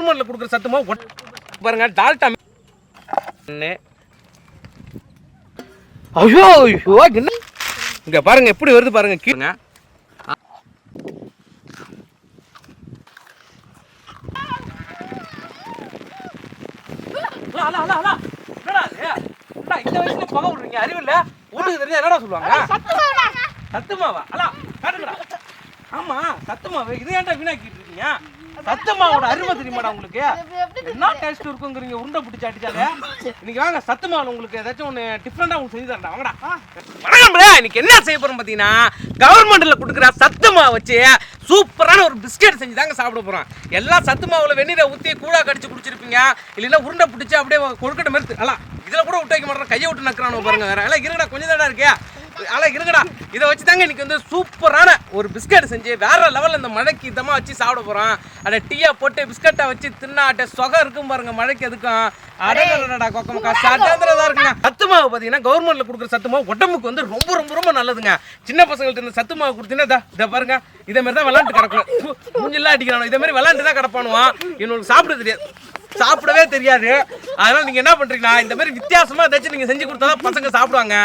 கவர்மெண்ட்ல கொடுக்குற சத்து மாவு ஒட்- பாருங்க டால்டா. ஐயோ ஐயோ என்ன? இங்க பாருங்க எப்படி வருது பாருங்க கீழங்க இந்த வயசுல புகை விடுறீங்க அறிவு இல்ல வீட்டுக்கு தெரிஞ்சா என்னடா சொல்லுவாங்க? சத்து மாவா அலா காட்டுங்கடா. ஆமா சத்து மாவு இது ஏன்டா வீணாக்கிட்டு இருக்கீங்க? சத்து மாவோட அருமை தெரியுமாடா உங்களுக்கு? என்ன டேஸ்ட் இருக்குங்கிறீங்க? உருண்டை பிடிச்சி அடிச்சாலே இன்னைக்கு வாங்க சத்துமாவில் உங்களுக்கு. ஏதாச்சும் ஒன்று டிஃப்ரெண்டாக உங்களுக்கு செஞ்சு தரேன்டா. வாங்கடா. வணக்கம் இன்னைக்கு என்ன செய்ய போகிறோம் பார்த்தீங்கன்னா கவர்மெண்டில் கொடுக்குற சத்து வச்சு சூப்பரான ஒரு பிஸ்கெட் செஞ்சு தாங்க சாப்பிட போகிறோம் எல்லாம் சத்துமாவில் வெந்நீரை ஊற்றி கூடா கடிச்சு குடிச்சிருப்பீங்க. இல்லைன்னா உருண்டை பிடிச்சி அப்படியே கொழுக்கட்டை மாதிரி நல்லா இதில் கூட விட்டு வைக்க மாட்டேன் கையை விட்டு நக்கிறானு பாருங்க வேற. எல்லாம் இருக்கடா கொஞ்சம் தாடா இருக்கே. அல இருங்கடா இதை வச்சு தாங்க இன்னைக்கு வந்து சூப்பரான ஒரு பிஸ்கட் செஞ்சு வேற லெவலில் இந்த மழைக்கு இதமாக வச்சு சாப்பிட போகிறோம் அதை டீயை போட்டு பிஸ்கட்டை வச்சு தின்னாட்ட சொகை இருக்கும் பாருங்க மழைக்கு எதுக்கும். அடடடடா கொக்கமக்கா? சாத்தியாந்திரதா இருக்குங்க சத்துமாவு பார்த்தீங்கன்னா கவர்மெண்ட்ல கொடுக்குற சத்துமாவு உடம்புக்கு வந்து ரொம்ப ரொம்ப ரொம்ப நல்லதுங்க. சின்ன பசங்கள்ட்ட இந்த சத்து மாவு கொடுத்தீங்கன்னா இதை பாருங்க. இதே மாதிரி தான் விளாண்டு கிடக்கும் மூஞ்செல்லாம் அடிக்கிறானோ? இதே மாதிரி விளாண்டு தான் கிடப்பானுவான். இவனுக்கு சாப்பிட தெரியாது. சாப்பிடவே தெரியாது. அதனால நீங்க என்ன பண்றீங்கன்னா இந்த மாதிரி வித்தியாசமா ஏதாச்சும் நீங்க செஞ்சு கொடுத்தா தான் பசங்க சாப்பிடுவாங்க.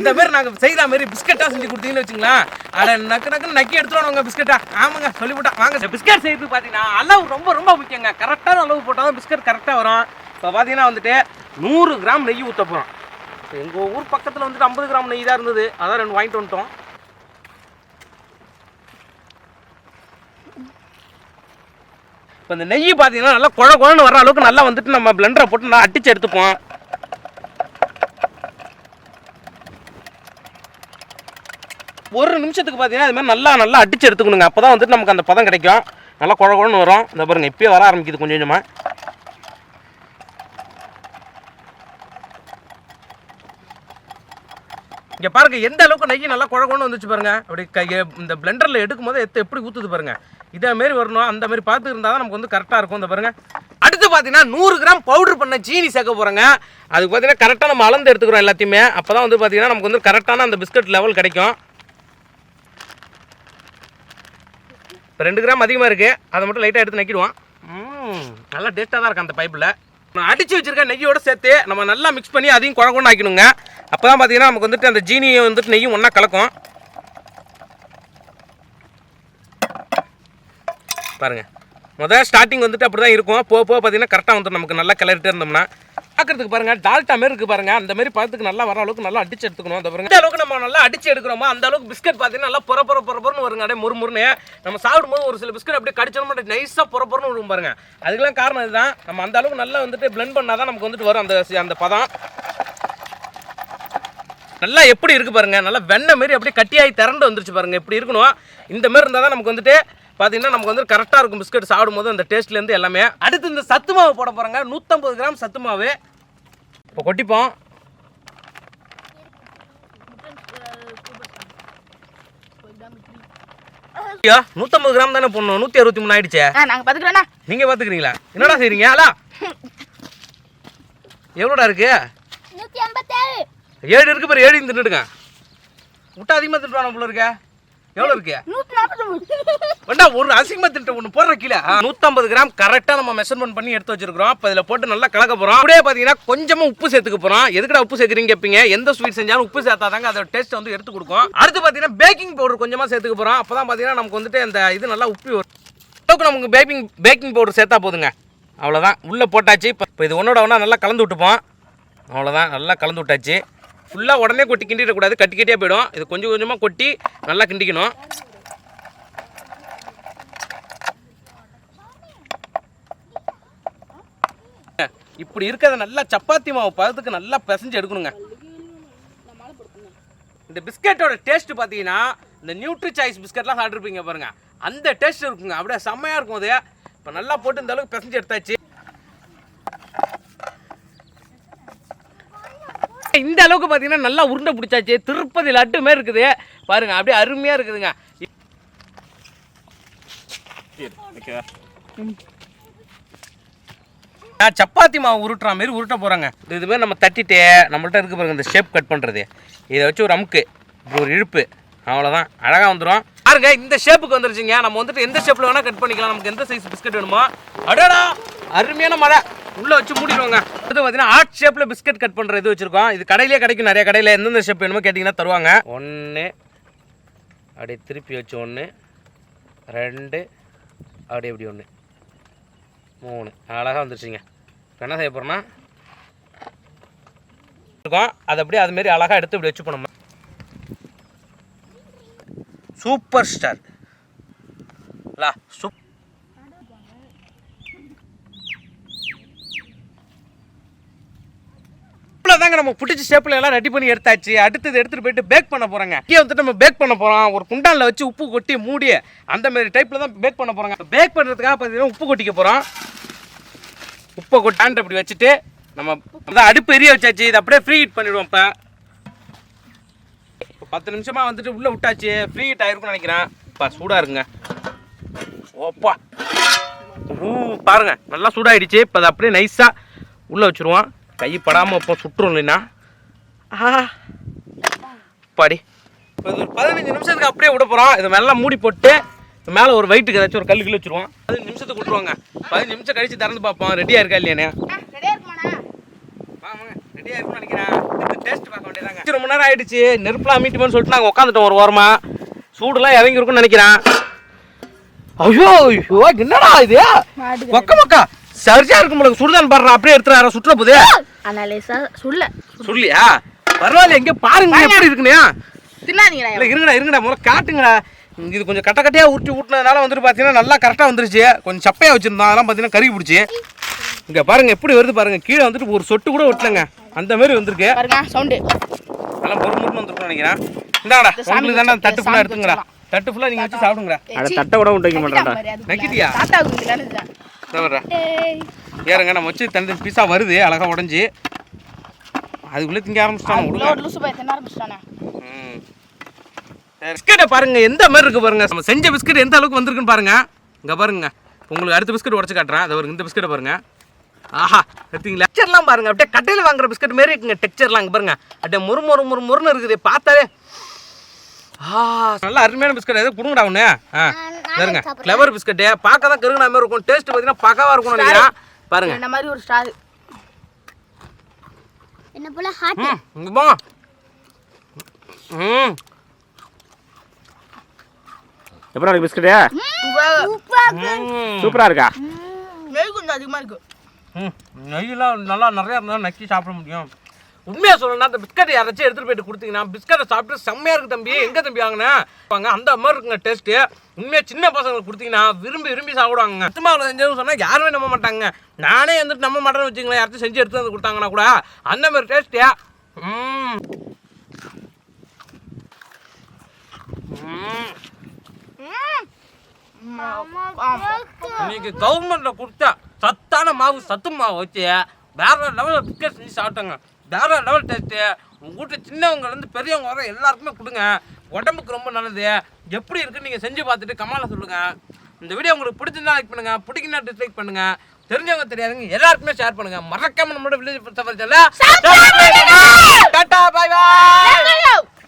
இந்த மாதிரி நாங்க செய்யற மாதிரி பிஸ்கட்டா செஞ்சு கொடுத்தீங்கன்னு வச்சுங்களேன். அட நக்கு நக்கு நக்கி எடுத்துருவாங்க பிஸ்கட்டா. ஆமாங்க சொல்லிவிட்டா வாங்க பிஸ்கட் செய்யறது பாத்தீங்கன்னா அளவு ரொம்ப ரொம்ப முக்கியங்க. கரெக்டான அளவு போட்டால் தான் பிஸ்கட் கரெக்டாக வரும். இப்போ பார்த்தீங்கன்னா வந்துட்டு நூறு கிராம் நெய் ஊற்ற போகிறோம் எங்கள் ஊர் பக்கத்தில் வந்துட்டு ஐம்பது கிராம் நெய் தான் இருந்தது. அதான் ரெண்டு வாங்கிட்டு வந்துட்டோம். இப்போ இந்த நெய் பார்த்தீங்கன்னா நல்லா குழ குழன்னு வர அளவுக்கு நல்லா வந்துட்டு நம்ம பிளெண்டரை போட்டு நல்லா அடிச்சு எடுத்துப்போம். ஒரு நிமிஷத்துக்கு பார்த்தீங்கன்னா அது மாதிரி நல்லா நல்லா அடிச்சு எடுத்துக்கணுங்க. அப்போ தான் வந்துட்டு நமக்கு அந்த பதம் கிடைக்கும். நல்லா குழ குழன்னு வரும். இந்த பாருங்க இப்பயே வர ஆரம்பிக்குது கொஞ்சம் கொஞ்சமாக இங்கே பாருங்க எந்த அளவுக்கு நெய் நல்லா குழ வந்துச்சு பாருங்க. அப்படி கையை இந்த பிளெண்டரில் எடுக்கும் போது எத்த எப்படி ஊற்றுது பாருங்க. இதே மாரி வரணும் அந்த மாதிரி பார்த்து இருந்தால் தான் நமக்கு வந்து கரெக்டாக இருக்கும். இந்த பாருங்க. அடுத்து பார்த்தீங்கன்னா நூறு கிராம் பவுடர் பண்ண சீனி சேர்க்க போகிறோங்க அதுக்கு பார்த்தீங்கன்னா கரெக்டாக நம்ம அளந்து எடுத்துக்கிறோம் எல்லாத்தையுமே. அப்போ தான் வந்து பார்த்தீங்கன்னா நமக்கு வந்து கரெக்டான அந்த பிஸ்கட் லெவல் கிடைக்கும். இப்போ ரெண்டு கிராம் அதிகமாக இருக்குது அதை மட்டும் லைட்டாக எடுத்து நக்கிடுவோம். நல்லா டேஸ்ட்டாக தான் இருக்கும் அந்த பைப்பில் நான் அடித்து வச்சுருக்க நெய்யோடு சேர்த்து நம்ம நல்லா மிக்ஸ் பண்ணி அதையும் குழகுன்னு ஆக்கணுங்க அப்போ தான் பார்த்தீங்கன்னா நமக்கு வந்துட்டு அந்த ஜீனியை வந்துட்டு நெய்யும் ஒன்றா கலக்கும். பாருங்க. முதல் ஸ்டார்டிங் வந்துட்டு அப்படி தான் இருக்கும். போக போக பார்த்தீங்கன்னா கரெக்டாக வந்துடும் நமக்கு நல்லா கிளறிட்டே இருந்தோம்னா. பார்க்கறதுக்கு பாருங்கள் டால்டா மாரி இருக்குது பாருங்கள் அந்த மாதிரி பார்த்துக்கு நல்லா வர அளவுக்கு நல்லா அடிச்சு எடுத்துக்கணும். அந்த பாருங்க. அளவுக்கு நம்ம நல்லா அடிச்சு எடுக்கிறோமோ அந்த அளவுக்கு பிஸ்கட் பார்த்தீங்கன்னா நல்லா புற புற பொற வருங்க. அப்படியே முறுமுறுன்னு நம்ம சாப்பிடும்போது ஒரு சில பிஸ்கட் அப்படியே கடிச்சோம் நைஸாக பொற விடும் வரும் பாருங்க. அதுக்கெல்லாம் காரணம் இதுதான். நம்ம அந்த அளவுக்கு நல்லா வந்துட்டு பிளெண்ட் பண்ணால் தான் நமக்கு வந்துட்டு வரும் அந்த அந்த பதம். நல்லா எப்படி இருக்கு பாருங்க. நல்லா வெண்ணெய் மாரி அப்படியே கட்டியாகி திரண்டு வந்துருச்சு பாருங்க. இப்படி இருக்கணும்? இந்த மாதிரி இருந்தால் தான் நமக்கு வந்துட்டு பார்த்தீங்கன்னா நமக்கு வந்து கரெக்டாக இருக்கும் பிஸ்கட் சாப்பிடும்போது அந்த டேஸ்ட்லேருந்து எல்லாமே. அடுத்து இந்த சத்து மாவு போட போகிறாங்க நூற்றம்பது கிராம் சத்து மாவு. இப்போ கொட்டிப்போம். ஐயா நூற்றம்பது கிராம் தானே போடணும். நூற்றி அறுபத்தி மூணு ஆயிடுச்சே. நீங்கள் பார்த்துக்கிறீங்களா என்னடா செய்கிறீங்க அலா. எவ்வளோடா இருக்கு? நூத்தி ஏழு இருக்கு பாரு ஏழு தின்னுடுங்க. முட்டை அதிகமாக திட்டுவான போல இருக்க. எவ்வளோ இருக்கு? வேண்டா ஒரு அசிங்கமாக திட்ட ஒன்று போடுற கீழே. நூற்றம்பது கிராம் கரெக்டாக நம்ம மெஷர்மெண்ட் பண்ணி எடுத்து வச்சிருக்கிறோம். இப்போ இதில் போட்டு நல்லா கலக்க போகிறோம் அப்படியே பார்த்தீங்கன்னா கொஞ்சமாக உப்பு சேர்த்துக்க போகிறோம் எதுக்கடா உப்பு சேர்க்குறீங்க கேட்பீங்க எந்த ஸ்வீட் செஞ்சாலும் உப்பு சேர்த்தாதாங்க அதோட டேஸ்ட் வந்து எடுத்து கொடுக்கும். அடுத்து பார்த்தீங்கன்னா பேக்கிங் பவுடர் கொஞ்சமாக சேர்த்துக்க போகிறோம் அப்போ தான் பார்த்தீங்கன்னா நமக்கு வந்துட்டு அந்த இது நல்லா உப்பி வரும். அளவுக்கு நமக்கு பேக்கிங் பேக்கிங் பவுடர் சேர்த்தா போதுங்க. அவ்வளோதான் உள்ளே போட்டாச்சு. இப்போ இப்போ இது ஒன்றோட ஒன்றா நல்லா கலந்து விட்டுப்போம். அவ்வளோதான் நல்லா கலந்து விட்டாச்சு. ஃபுல்லாக உடனே கொட்டி கிண்டிடக்கூடாது கட்டி கட்டியாக போயிடும். இது கொஞ்சம் கொஞ்சமாக கொட்டி நல்லா கிண்டிக்கணும். இப்படி இருக்கிறத நல்லா சப்பாத்தி மாவு பதத்துக்கு நல்லா பிசைஞ்சு எடுக்கணுங்க. இந்த பிஸ்கெட்டோட டேஸ்ட் பார்த்தீங்கன்னா இந்த நியூட்ரி சாய்ஸ் பிஸ்கெட்லாம் சாப்பிட்ருப்பீங்க பாருங்கள் அந்த டேஸ்ட் இருக்குங்க. அப்படியே செம்மையாக இருக்கும். அது இப்போ நல்லா போட்டு இந்த அளவுக்கு பிசைஞ்சு எடுத்தாச்சு. இந்த அளவுக்கு பார்த்தீங்கன்னா நல்லா உருண்டை பிடிச்சாச்சு. திருப்பதி லட்டுமே இருக்குது. பாருங்க அப்படியே அருமையாக இருக்குதுங்க. சப்பாத்தி மாவு உருட்டுற மாதிரி உருட்ட போகிறாங்க இது மாதிரி நம்ம தட்டிட்டு நம்மள்ட்ட இருக்கு பாருங்க இந்த ஷேப் கட் பண்ணுறது இதை வச்சு ஒரு அமுக்கு ஒரு இழுப்பு. அவ்வளோதான் அழகாக வந்துடும் பாருங்க இந்த ஷேப்புக்கு வந்துருச்சுங்க. நம்ம வந்துட்டு எந்த ஷேப்பில் வேணால் கட் பண்ணிக்கலாம். நமக்கு எந்த சைஸ் பிஸ்கட் வேணுமோ. அடடா அருமையான மழை. உள்ள வச்சு மூடிடுவாங்க. இது பார்த்தீங்கன்னா ஆர்ட் ஷேப்ல பிஸ்கட் கட் பண்ற இது வச்சிருக்கோம். இது கடையிலே கிடைக்கும். நிறைய கடையில எந்தெந்த ஷேப் வேணுமோ கேட்டிங்கன்னா தருவாங்க. ஒன்று அப்படியே திருப்பி வச்சு ஒன்று ரெண்டு அப்படியே இப்படி ஒன்று மூணு. அழகாக வந்துருச்சுங்க. இப்போ என்ன செய்ய போகிறோம்னா இருக்கும் அது அப்படியே அதுமாரி அழகாக எடுத்து இப்படி வச்சு போனோம் சூப்பர் ஸ்டார். லா சூப் தாங்க நம்ம பிடிச்ச ஷேப்பில் எல்லாம் ரெடி பண்ணி எடுத்தாச்சு. அடுத்தது எடுத்துகிட்டு போயிட்டு பேக் பண்ண போகிறாங்க இங்கே வந்துட்டு நம்ம பேக் பண்ண போகிறோம் ஒரு குண்டானில் வச்சு உப்பு கொட்டி மூடி அந்த மாதிரி டைப்பில் தான் பேக் பண்ண போகிறாங்க பேக் பண்ணுறதுக்காக பார்த்தீங்கன்னா உப்பு கொட்டிக்க போகிறோம் உப்பை கொட்டான்ட்டு அப்படி வச்சுட்டு நம்ம அதான் அடுப்பு எரிய வச்சாச்சு. இதை அப்படியே ஃப்ரீ ஹீட் பண்ணிவிடுவோம் இப்போ. இப்போ பத்து நிமிஷமாக வந்துட்டு உள்ளே விட்டாச்சு. ஃப்ரீ ஹீட் ஆயிருக்கும்னு நினைக்கிறேன். இப்போ சூடாக இருக்குங்க ஓப்பா. ஊ பாருங்க. நல்லா சூடாயிடுச்சு. இப்போ அதை அப்படியே நைஸாக உள்ளே வச்சுருவோம். கை படாமல் இப்போ சுட்டுரும் இல்லைன்னா? பாடி. ஒரு பதினஞ்சு நிமிஷத்துக்கு அப்படியே விட போகிறோம் இதை மேலே மூடி போட்டு மேலே ஒரு வெயிட்டுக்கு ஏதாச்சும் ஒரு கல்லு கிலோ வச்சுருவோம். பதினஞ்சு நிமிஷத்துக்கு விட்டுருவாங்க. பதினஞ்சு நிமிஷம் கழிச்சு திறந்து பார்ப்போம். ரெடியாக இருக்கா இல்லையானே ரெடியாக இருக்கும்னு நினைக்கிறேன். இந்த டேஸ்ட் பார்க்க வேண்டியதாங்க ரொம்ப நேரம் ஆயிடுச்சு. நெருப்புலாம் மீட்டுமோன்னு சொல்லிட்டு நாங்கள் உட்காந்துட்டோம் ஒரு ஓரமா சூடுலாம் இறங்கி இருக்கும்னு நினைக்கிறேன். ஐயோ ஐயோ என்னடா இது? மொக்க மொக்கா சரியா இருக்கும் உங்களுக்கு சுடுதான் பாடுறா அப்படியே எடுத்துறாரா சுற்றுற போதே. லேசா சுல்ல சொல்லியா பரவாயில்ல எங்க பாருங்க எப்படி இருக்குண்ணே தின்னாதீங்கடா இல்லை இருங்கடா இருங்கடா முதல்ல காட்டுங்கடா. இது கொஞ்சம் கட்ட கட்டையாக உருட்டி ஊட்டினதுனால வந்துட்டு பார்த்தீங்கன்னா நல்லா கரெக்டாக வந்துருச்சு. கொஞ்சம் சப்பையாக வச்சுருந்தோம். அதெல்லாம் பார்த்தீங்கன்னா கருகி பிடிச்சி. இங்கே பாருங்க எப்படி வருது பாருங்க. கீழே வந்துட்டு ஒரு சொட்டு கூட ஒட்டலைங்க. அந்த மாதிரி வந்திருக்கு. பாருங்க சவுண்டு. நல்லா பொறு முறுன்னு வந்திருக்கும்னு நினைக்கிறேன். இந்தாடா உங்களுக்கு தானே தட்டு ஃபுல்லாக எடுத்துங்கடா. தட்டு ஃபுல்லாக நீங்கள் வச்சு சாப்பிடுங்கடா. அட தட்டை கூட விட்டு வைக்க மாட்டான்டா. நக்கிட்டியா? ஏறுங்க நம்ம வச்சு தனி பீஸா வருது அழகா உடஞ்சி. அதுக்குள்ளே திங்க ஆரம்பிச்சிட்டாங்க ம். பிஸ்கட்டை பாருங்க எந்த மாதிரி இருக்கு பாருங்க. நம்ம செஞ்ச பிஸ்கட் எந்த அளவுக்கு வந்திருக்குன்னு பாருங்க. இங்க பாருங்க. உங்களுக்கு அடுத்த பிஸ்கட் உடச்சு காட்டுறேன். அது இந்த பிஸ்கட்டை பாருங்க. ஆஹா எடுத்தீங்களா? டெக்சர்லாம் பாருங்க. அப்படியே கடையில் வாங்குற பிஸ்கட் மாரி இருக்குங்க டெக்சர்லாம் இங்க பாருங்க. அப்படியே முறு முறு முறு முறுன்னு இருக்குது. பார்த்தாலே ஆ நல்லா அருமையான பிஸ்கட் எது கொடுங்கடா ஒன்று ஆ பாருங்க கிளவர் பிஸ்கட்டு பார்க்க தான் கருகுன மாதிரி இருக்கும். டேஸ்ட் பார்த்தீங்கன்னா பக்காவாக இருக்கும்னு நினைக்கிறேன் பாருங்க. இந்த மாதிரி ஒரு ஸ்டார் என்ன போல? ஹார்ட் ம் இங்க போங்க ம். எப்படா இருக்கு பிஸ்கட்டு. சூப்பரா இருக்கா. நெய் கொஞ்சம் அதிகமா இருக்கு. ம் நெய்யெல்லாம் நல்லா நிறையா இருந்தால் நக்கி சாப்பிட முடியும். உண்மையாக சொல்லணும்னா அந்த பிஸ்கட் யாராச்சும் எடுத்துகிட்டு போயிட்டு கொடுத்தீங்கன்னா பிஸ்கட்டை சாப்பிட்டு செம்மையாக இருக்கு தம்பி. எங்கே தம்பி வாங்கினேன் வாங்க அந்த மாதிரி இருக்குங்க டேஸ்ட்டு உண்மையாக சின்ன பசங்களுக்கு கொடுத்தீங்கன்னா விரும்பி விரும்பி சாப்பிடுவாங்க சுத்தமாக செஞ்சதுன்னு சொன்னால் யாருமே நம்ப மாட்டாங்க. நானே வந்துட்டு நம்ம மாட்டேன்னு வச்சுங்களேன் யாராச்சும் செஞ்சு எடுத்து வந்து கொடுத்தாங்கன்னா கூட அந்த மாதிரி டேஸ்ட்டியா ம். இன்னைக்கு கவர்மெண்ட்ல கொடுத்த சத்தான மாவு சத்து மாவு வச்சு வேற லெவலில் பிஸ்கட் செஞ்சு சாப்பிட்டேங்க. வேற லெவல் டேஸ்ட்டு உங்கள் வீட்டில் சின்னவங்கலேருந்து பெரியவங்க வர எல்லாருக்குமே கொடுங்க. உடம்புக்கு ரொம்ப நல்லது. எப்படி இருக்குன்னு நீங்கள் செஞ்சு பார்த்துட்டு கமால சொல்லுங்க. இந்த வீடியோ உங்களுக்கு பிடிச்சிருந்தா லைக் பண்ணுங்க. பிடிக்கனா டிஸ்லைக் பண்ணுங்க. தெரிஞ்சவங்க தெரியாதவங்க எல்லாருக்குமே ஷேர் பண்ணுங்க. மறக்காம நம்மளோட வில்லேஜ் சஃபர் டாட்டா பாய் பாய்